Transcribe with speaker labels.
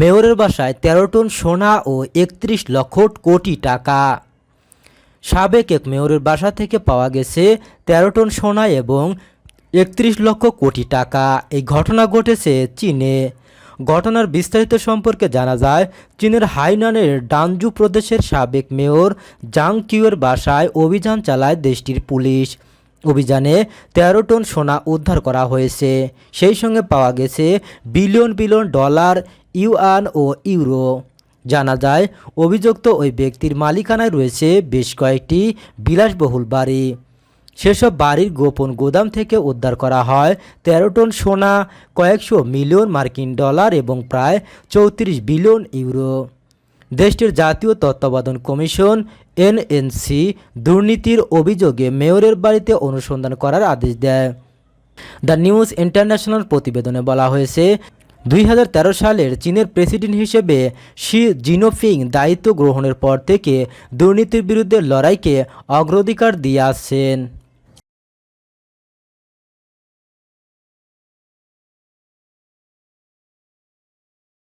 Speaker 1: মেয়রের বাসায় তেরো টন সোনা ও একত্রিশ লক্ষ কোটি টাকা। সাবেক এক মেয়রের বাসা থেকে পাওয়া গেছে তেরো টন সোনা এবং একত্রিশ লক্ষ কোটি টাকা। এই ঘটনা ঘটেছে চীনে। ঘটনার বিস্তারিত সম্পর্কে জানা যায়, চীনের হাইনানের ডানজু প্রদেশের সাবেক মেয়র জাং কিউয়ের বাসায় অভিযান চালায় দেশটির পুলিশ। অভিযানে তেরো টন সোনা উদ্ধার করা হয়েছে। সেই সঙ্গে পাওয়া গেছে বিলিয়ন বিলিয়ন ডলার, ইউয়ান ও ইউরো। জানা যায়, অভিযুক্ত ওই ব্যক্তির মালিকানায় রয়েছে বেশ কয়েকটি বিলাসবহুল বাড়ি। সেসব বাড়ির গোপন গোদাম থেকে উদ্ধার করা হয় তেরো টন সোনা, কয়েকশো মিলিয়ন মার্কিন ডলার এবং প্রায় চৌত্রিশ বিলিয়ন ইউরো। দেশটির জাতীয় তত্ত্বাবধান কমিশন, এনএনসি, দুর্নীতির অভিযোগে মেয়রের বাড়িতে অনুসন্ধান করার আদেশ দেয়। দ্য নিউজ ইন্টারন্যাশনাল প্রতিবেদনে বলা হয়েছে, দুই হাজার তেরো সালের চীনের প্রেসিডেন্ট হিসেবে শি জিনোফিং দায়িত্ব গ্রহণের পর থেকে দুর্নীতির বিরুদ্ধে লড়াইকে অগ্রাধিকার দিয়ে আসছেন।